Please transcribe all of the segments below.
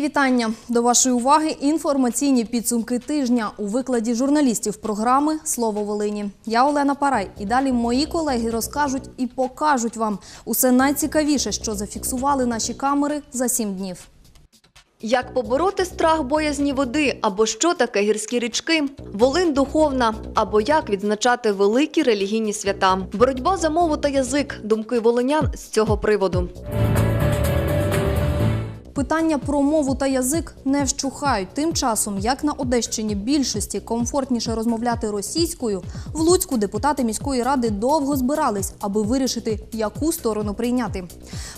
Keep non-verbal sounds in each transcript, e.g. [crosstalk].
Вітання до вашої уваги. Інформаційні підсумки тижня у викладі журналістів програми Слово Волині. Я Олена Парай. І далі мої колеги розкажуть і покажуть вам усе найцікавіше, що зафіксували наші камери за сім днів. Як побороти страх боязні води, або що таке гірські річки, Волинь духовна, або як відзначати великі релігійні свята, боротьба за мову та язик, думки волинян з цього приводу. Питання про мову та язик не вщухають. Тим часом, як на Одещині більшості комфортніше розмовляти російською, в Луцьку депутати міської ради довго збирались, аби вирішити, яку сторону прийняти.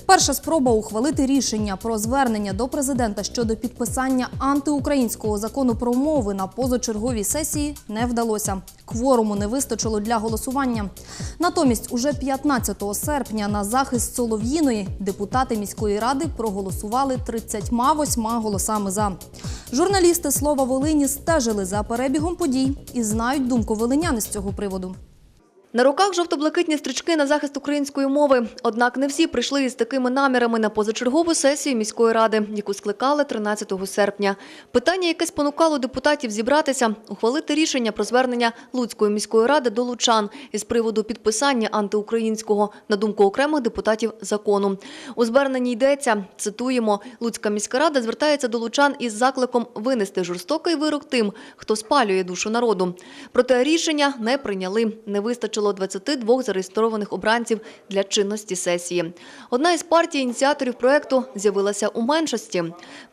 Перша спроба ухвалити рішення про звернення до президента щодо підписання антиукраїнського закону про мови на позачерговій сесії не вдалося. Кворуму не вистачило для голосування. Натомість, уже 15 серпня на захист Солов'їної депутати міської ради проголосували 38 голосами за. Журналісти Слова Волині стежили за перебігом подій і знають думку волиняни з цього приводу. На руках жовто-блакитні стрічки на захист української мови. Однак не всі прийшли із такими намірами на позачергову сесію міської ради, яку скликали 13 серпня. Питання, яке спонукало депутатів зібратися, ухвалити рішення про звернення Луцької міської ради до лучан із приводу підписання антиукраїнського, на думку окремих депутатів, закону. У зверненні йдеться, цитуємо, Луцька міська рада звертається до лучан із закликом винести жорстокий вирок тим, хто спалює душу народу. Проте рішення не прийняли. Не вистачило 22 зареєстрованих обранців для чинності сесії. Одна із партій ініціаторів проекту з'явилася у меншості.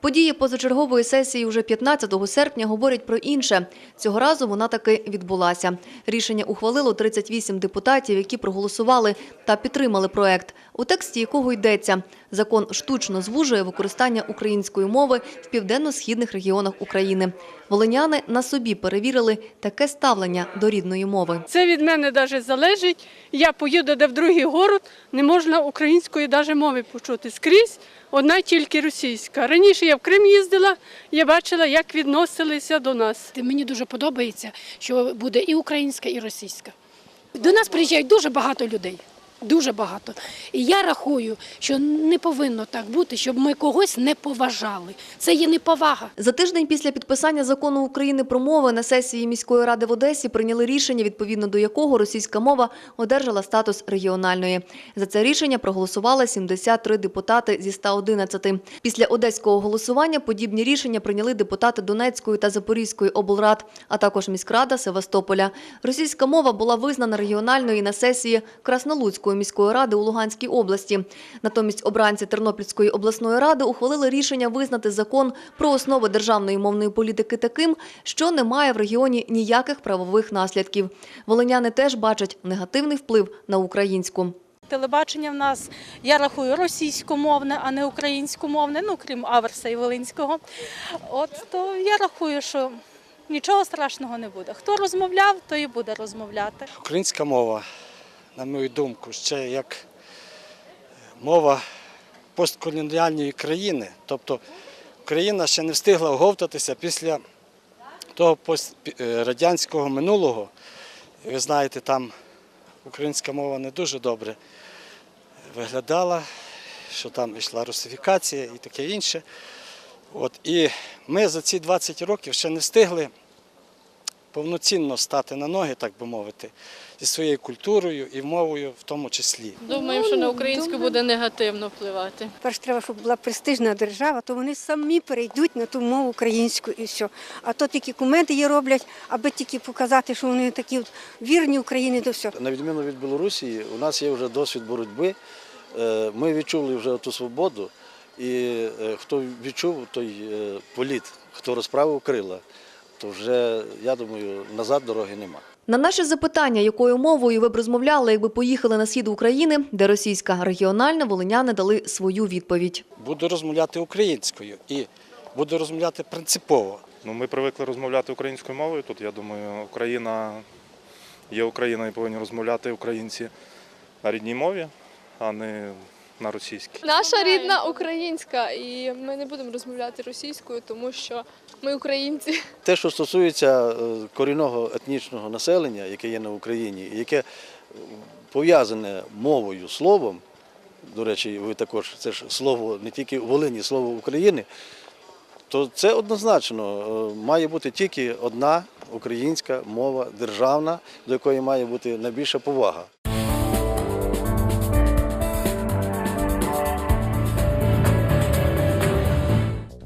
Події позачергової сесії уже 15 серпня говорять про інше. Цього разу вона таки відбулася. Рішення ухвалило 38 депутатів, які проголосували та підтримали проект, у тексті якого йдеться. Закон штучно звужує використання української мови в південно-східних регіонах України. Волиняни на собі перевірили таке ставлення до рідної мови. Це від мене навіть залежить. Я поїду де в другий город, не можна української навіть мови почути. Скрізь одна тільки російська. Раніше я в Крим їздила, я бачила, як відносилися до нас. Мені дуже подобається, що буде і українська, і російська. До нас приїжджають дуже багато людей. Дуже багато. І я рахую, що не повинно так бути, щоб ми когось не поважали. Це є неповага. За тиждень після підписання закону України про мови на сесії міської ради в Одесі прийняли рішення, відповідно до якого російська мова одержала статус регіональної. За це рішення проголосували 73 депутати зі 111. Після одеського голосування подібні рішення прийняли депутати Донецької та Запорізької облрад, а також міськрада Севастополя. Російська мова була визнана регіональною на сесії Краснолуцької міської ради у Луганській області. Натомість обранці Тернопільської обласної ради ухвалили рішення визнати закон про основи державної мовної політики таким, що не має в регіоні ніяких правових наслідків. Волиняни теж бачать негативний вплив на українську. Телебачення в нас, я рахую, російськомовне, а не українськомовне, ну крім Аверса і Волинського. От то я рахую, що нічого страшного не буде. Хто розмовляв, той і буде розмовляти. Українська мова, на мою думку, ще як мова постколоніальної країни. Тобто Україна ще не встигла оговтатися після того радянського минулого. Ви знаєте, там українська мова не дуже добре виглядала, що там йшла русифікація і таке інше. От, і ми за ці 20 років ще не встигли повноцінно стати на ноги, так би мовити, зі своєю культурою і мовою в тому числі. Думаємо, що на українську буде негативно впливати. Перш треба, щоб була престижна держава, то вони самі перейдуть на ту мову українську і все. А то тільки кументи її роблять, аби тільки показати, що вони такі вірні Україні до всього. На відміну від Білорусі, у нас є вже досвід боротьби. Е, Ми відчули вже ту свободу, і е, хто відчув, той е, політ, хто розправив крила, то вже, я думаю, назад дороги нема. На наше запитання, якою мовою ви б розмовляли, якби поїхали на схід України, де російська регіональна, волиняни дали свою відповідь. Буду розмовляти українською і буду розмовляти принципово. Ну, ми привикли розмовляти українською мовою. Тут я думаю, Україна є Україна і повинні розмовляти українці на рідній мові, а не на російській. Наша рідна українська, і ми не будемо розмовляти російською, тому що ми українці. Те, що стосується е, корінного етнічного населення, яке є на Україні, яке е, пов'язане мовою, словом, до речі, ви також це ж слово не тільки Волині, слово України, то це однозначно е, має бути тільки одна українська мова державна, до якої має бути найбільша повага.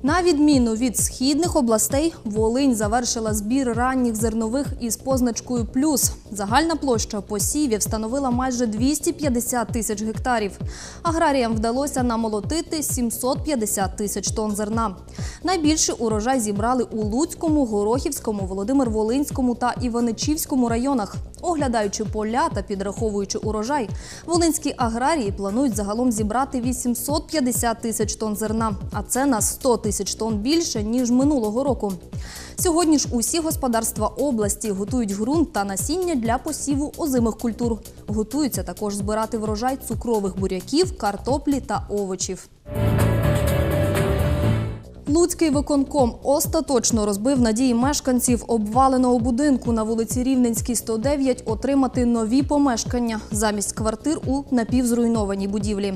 На відміну від східних областей, Волинь завершила збір ранніх зернових із позначкою плюс. Загальна площа посівів становила майже 250 тисяч гектарів. Аграріям вдалося намолотити 750 тисяч тонн зерна. Найбільший урожай зібрали у Луцькому, Горохівському, Володимир-Волинському та Іваничівському районах. Оглядаючи поля та підраховуючи урожай, волинські аграрії планують загалом зібрати 850 тисяч тонн зерна, а це на 100 тисяч тонн більше ніж минулого року. Сьогодні ж усі господарства області готують ґрунт та насіння для посіву озимих культур. Готуються також збирати врожай цукрових буряків, картоплі та овочів. Луцький виконком остаточно розбив надії мешканців обваленого будинку на вулиці Рівненській, 109 отримати нові помешкання замість квартир у напівзруйнованій будівлі.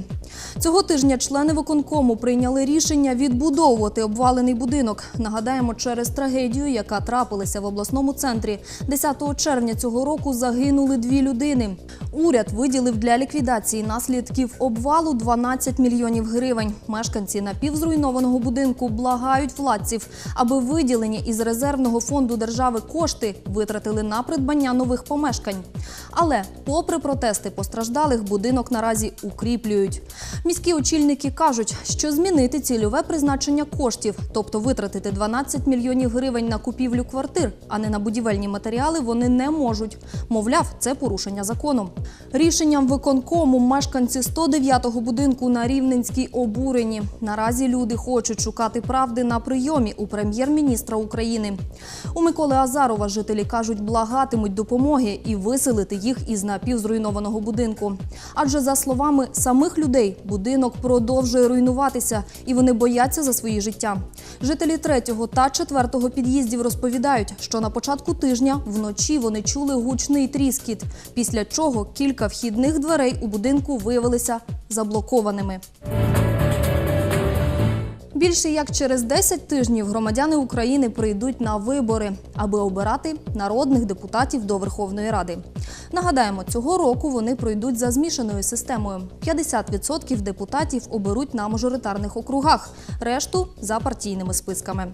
Цього тижня члени виконкому прийняли рішення відбудовувати обвалений будинок. Нагадаємо, через трагедію, яка трапилася в обласному центрі, 10 червня цього року загинули дві людини. Уряд виділив для ліквідації наслідків обвалу 12 мільйонів гривень. Мешканці напівзруйнованого будинку благають владців, аби виділені із резервного фонду держави кошти витратили на придбання нових помешкань. Але, попри протести постраждалих, будинок наразі укріплюють. Міські очільники кажуть, що змінити цільове призначення коштів, тобто витратити 12 мільйонів гривень на купівлю квартир, а не на будівельні матеріали, вони не можуть. Мовляв, це порушення закону. Рішенням виконкому мешканці 109-го будинку на Рівненській обурені. Наразі люди хочуть шукати правди на прийомі у прем'єр-міністра України. У Миколи Азарова жителі кажуть, благатимуть допомоги і виселити їх із напівзруйнованого будинку. Адже за словами самих людей, будинок продовжує руйнуватися, і вони бояться за свої життя. Жителі третього та четвертого під'їздів розповідають, що на початку тижня вночі вони чули гучний тріскіт, після чого кілька вхідних дверей у будинку виявилися заблокованими. Більше як через 10 тижнів громадяни України прийдуть на вибори, аби обирати народних депутатів до Верховної Ради. Нагадаємо, цього року вони пройдуть за змішаною системою. 50% депутатів оберуть на мажоритарних округах, решту за партійними списками.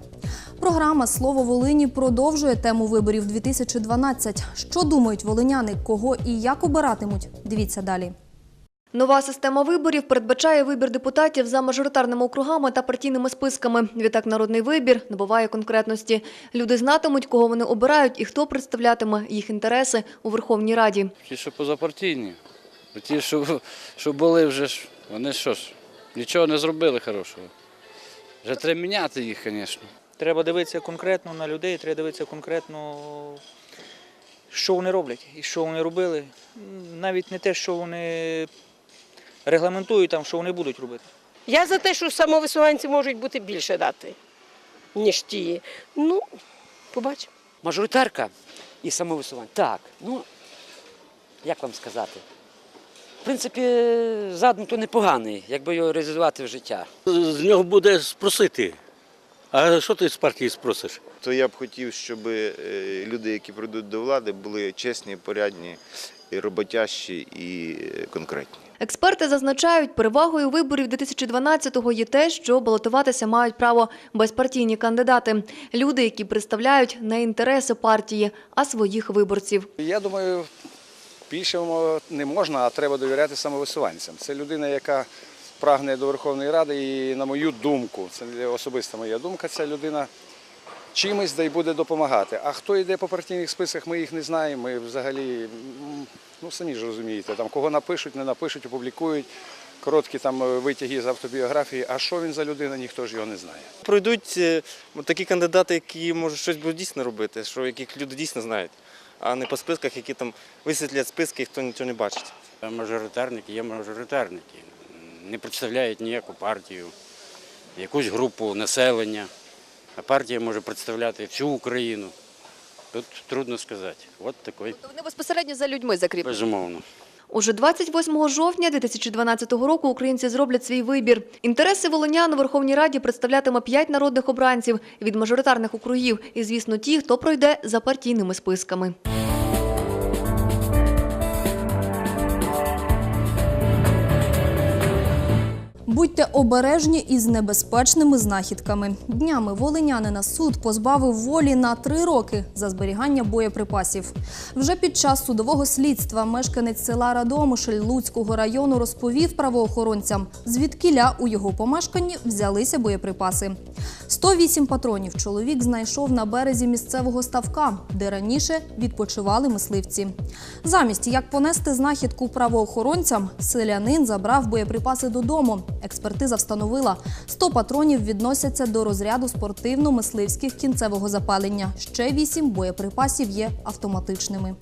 Програма Слово Волині продовжує тему виборів 2012. Що думають волиняни, кого і як обиратимуть? Дивіться далі. Нова система виборів передбачає вибір депутатів за мажоритарними округами та партійними списками. Відтак народний вибір набуває конкретності. Люди знатимуть, кого вони обирають і хто представлятиме їх інтереси у Верховній Раді. Ті, що позапартійні. Ті, що, що були вже ж, вони що ж, нічого не зробили хорошого. Вже треба міняти їх, звісно. Треба дивитися конкретно на людей, треба дивитися конкретно, що вони роблять і що вони робили. Навіть не те, що вони регламентують, там, що вони будуть робити. Я за те, що самовисуванці можуть бути більше дати, ніж ті. Ну, побачимо. Мажоритарка і самовисування. Так, ну як вам сказати? В принципі, задум то непоганий, якби його реалізувати в життя. З нього буде спросити. А що ти з партії спросиш? То я б хотів, щоб е, люди, які прийдуть до влади, були чесні, порядні, і роботящі і е, конкретні. Експерти зазначають, перевагою виборів 2012-го є те, що балотуватися мають право безпартійні кандидати. Люди, які представляють не інтереси партії, а своїх виборців. Я думаю, більшому не можна, а треба довіряти самовисуванцям. Це людина, яка прагне до Верховної Ради, і на мою думку, це особиста моя думка, ця людина чимось да й буде допомагати. А хто йде по партійних списках, ми їх не знаємо. Ми взагалі, ну самі ж розумієте, там кого напишуть, не напишуть, опублікують. Короткі там е, витяги з автобіографії, а що він за людина, ніхто ж його не знає. Пройдуть е, такі кандидати, які можуть щось будуть дійсно робити, що яких люди дійсно знають, а не по списках, які там висвітлять списки, і хто нічого не бачить. Мажоритарники є мажоритарники. Не представляють ніяку партію, якусь групу населення. А партія може представляти всю Україну. Тут трудно сказати. От такий, Вони безпосередньо за людьми закріплені. безумовно. Уже 28 жовтня 2012 року українці зроблять свій вибір. Інтереси волинян у Верховній Раді представлятиме п'ять народних обранців від мажоритарних округів і, звісно, ті, хто пройде за партійними списками. Будьте обережні із небезпечними знахідками. Днями волинянина суд позбавив волі на три роки за зберігання боєприпасів. Вже під час судового слідства мешканець села Радомишль Луцького району розповів правоохоронцям, звідкіля у його помешканні взялися боєприпаси. 108 патронів чоловік знайшов на березі місцевого ставка, де раніше відпочивали мисливці. Замість як понести знахідку правоохоронцям, селянин забрав боєприпаси додому. Експертиза встановила, 100 патронів відносяться до розряду спортивно-мисливських кінцевого запалення. Ще 8 боєприпасів є автоматичними.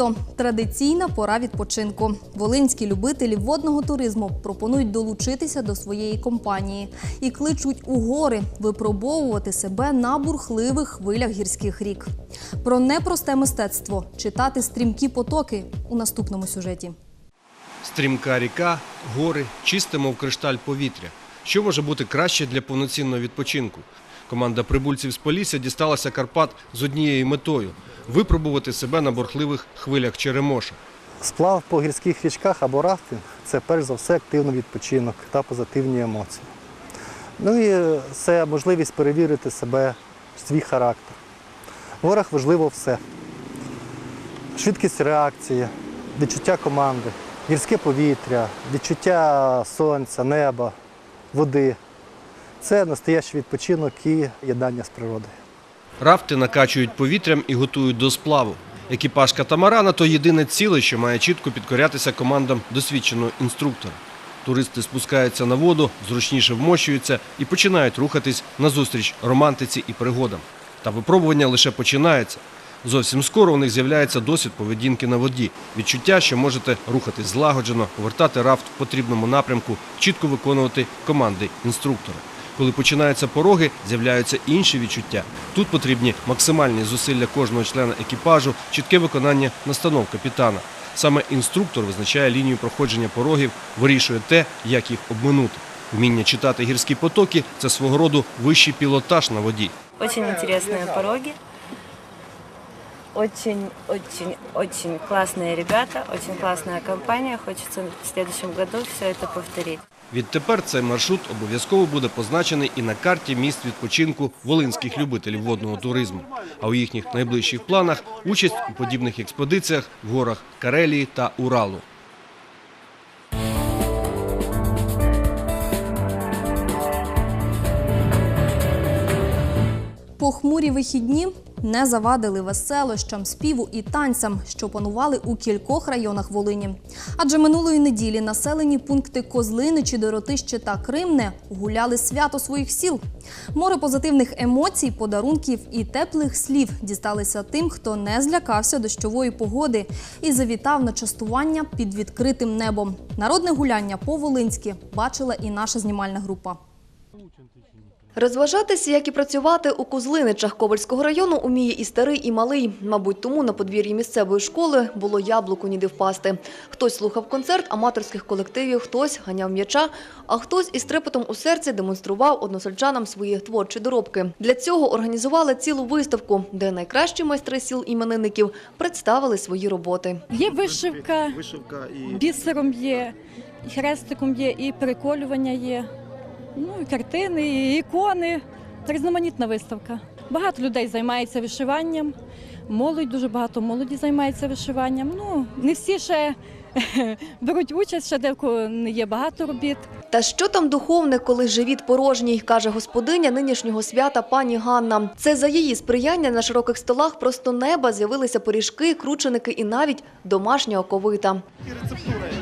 Літо традиційна пора відпочинку. Волинські любителі водного туризму пропонують долучитися до своєї компанії і кличуть у гори випробовувати себе на бурхливих хвилях гірських рік. Про непросте мистецтво читати стрімкі потоки у наступному сюжеті. Стрімка ріка, гори, чисте, мов кришталь повітря. Що може бути краще для повноцінного відпочинку? Команда прибульців з Полісся дісталася Карпат з однією метою випробувати себе на бурхливих хвилях Черемоша. Сплав по гірських річках або рафтинг це перш за все активний відпочинок та позитивні емоції. Ну і це можливість перевірити себе, свій характер. В горах важливо все. Швидкість реакції, відчуття команди, гірське повітря, відчуття сонця, неба, води. Це настоящий відпочинок і єднання з природою. Рафти накачують повітрям і готують до сплаву. Екіпаж катамарана то єдине ціле, що має чітко підкорятися командам досвідченого інструктора. Туристи спускаються на воду, зручніше вмощуються і починають рухатись назустріч романтиці і пригодам. Та випробування лише починається. Зовсім скоро у них з'являється досвід поведінки на воді, відчуття, що можете рухатись злагоджено, повертати рафт в потрібному напрямку, чітко виконувати команди інструктора. Коли починаються пороги, з'являються інші відчуття. Тут потрібні максимальні зусилля кожного члена екіпажу, чітке виконання настанов капітана. Саме інструктор визначає лінію проходження порогів, вирішує те, як їх обминути. Вміння читати гірські потоки це свого роду вищий пілотаж на воді. Очень интересные пороги. Очень, очень, очень классные ребята, очень классная компания. Хочется в следующем году все это повторить. Відтепер цей маршрут обов'язково буде позначений і на карті місць відпочинку волинських любителів водного туризму. А у їхніх найближчих планах участь у подібних експедиціях в горах Карелії та Уралу. Похмурі вихідні не завадили веселощам, співу і танцям, що панували у кількох районах Волині. Адже минулої неділі населені пункти Козлиничі, Доротище та Кримне гуляли свято своїх сіл. Море позитивних емоцій, подарунків і теплих слів дісталися тим, хто не злякався дощової погоди і завітав на частування під відкритим небом. Народне гуляння по-волинськи бачила і наша знімальна група. Розважатися, як і працювати у Козлиничах Ковальського району уміє і старий, і малий. Мабуть, тому на подвір'ї місцевої школи було яблуку ніде впасти. Хтось слухав концерт аматорських колективів, хтось ганяв м'яча, а хтось із трепетом у серці демонстрував односельчанам свої творчі доробки. Для цього організували цілу виставку, де найкращі майстри сіл іменинників представили свої роботи. Є вишивка, бісером є, і хрестиком є, і переколювання є. Ну, і картини, і ікони. Різноманітна виставка. Багато людей займається вишиванням. Молодь, дуже багато молоді займається вишиванням. Ну, не всі ще [laughs] беруть участь, ще декого не є багато робіт. Та що там духовне, коли живіт порожній, каже господиня нинішнього свята пані Ганна. Це за її сприяння на широких столах просто неба з'явилися пиріжки, крученики і навіть домашня оковита.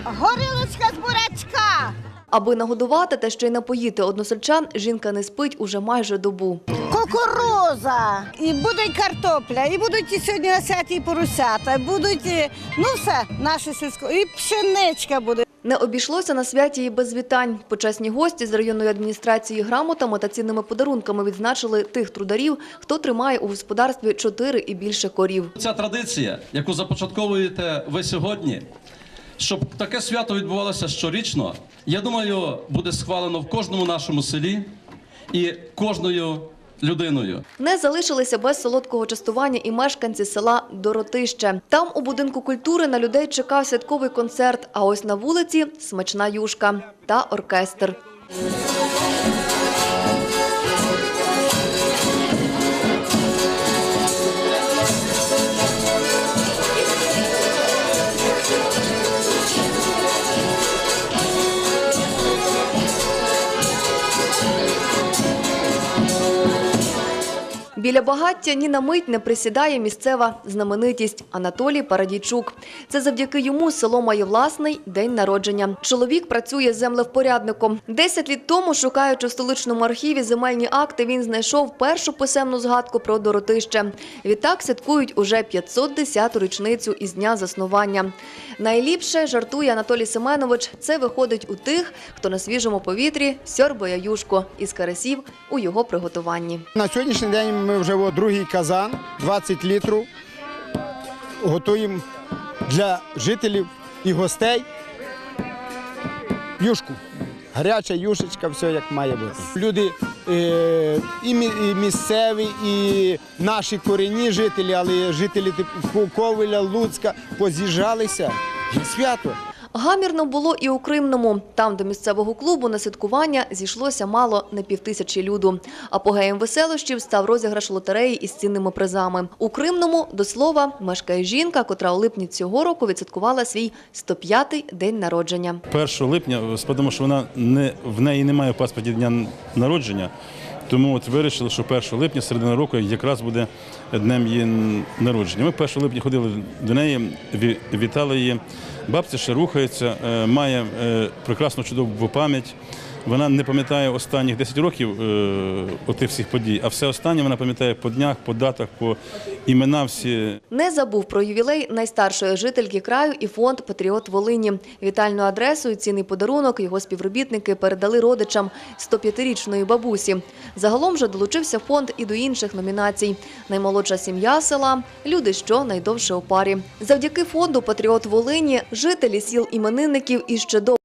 Горілочка з бурячка. Аби нагодувати та ще й напоїти односельчан, жінка не спить уже майже добу. Кукуруза. І буде картопля, і будуть і сьогодні осяті і поросята, і будуть, і, ну все, наше сільсько, і пшеничка буде. Не обійшлося на святі і без вітань. Почесні гості з районної адміністрації грамотами та цінними подарунками відзначили тих трударів, хто тримає у господарстві чотири і більше корів. Ця традиція, яку започатковуєте ви сьогодні, щоб таке свято відбувалося щорічно, я думаю, буде схвалено в кожному нашому селі і кожною людиною. Не залишилися без солодкого частування і мешканці села Доротище. Там у будинку культури на людей чекав святковий концерт, а ось на вулиці смачна юшка та оркестр. Біля багаття ні на мить не присідає місцева знаменитість Анатолій Парадійчук. Це завдяки йому село має власний день народження. Чоловік працює землевпорядником. Десять літ тому, шукаючи в столичному архіві земельні акти, він знайшов першу писемну згадку про Доротище. Відтак святкують уже 510-ту річницю із дня заснування. Найліпше жартує Анатолій Семенович. Це виходить у тих, хто на свіжому повітрі сьорбає юшку із карасів у його приготуванні. На сьогоднішній день ми вже о, другий казан, 20 літрів, готуємо для жителів і гостей юшку. Гаряча юшечка, все як має бути. Люди е, і, мі- і місцеві, і наші корінні жителі, але жителі типу Ковеля, Луцька поз'їжджалися. Свято. Гамірно було і у Кримному. Там до місцевого клубу на святкування зійшлося мало не півтисячі люду. Апогеєм веселощів став розіграш лотереї із цінними призами. У Кримному, до слова, мешкає жінка, котра у липні цього року відсвяткувала свій 105-й день народження. 1 липня, тому що вона не в неї немає в паспорті дня народження. Тому от вирішили, що 1 липня, середина року, якраз буде днем її народження. Ми 1 липня ходили до неї, ві- вітали її. Бабця ще рухається, е, має е, прекрасну чудову пам'ять. Вона не пам'ятає останніх 10 років е, отих всіх подій, а все останнє вона пам'ятає по днях, по датах, по імена всі. Не забув про ювілей найстаршої жительки краю і фонд Патріот Волині. Вітальну адресу і цінний подарунок його співробітники передали родичам 105-річної бабусі. Загалом же долучився фонд і до інших номінацій: наймолодша сім'я села, люди, що найдовше у парі. Завдяки фонду Патріот Волині жителі сіл іменинників іще до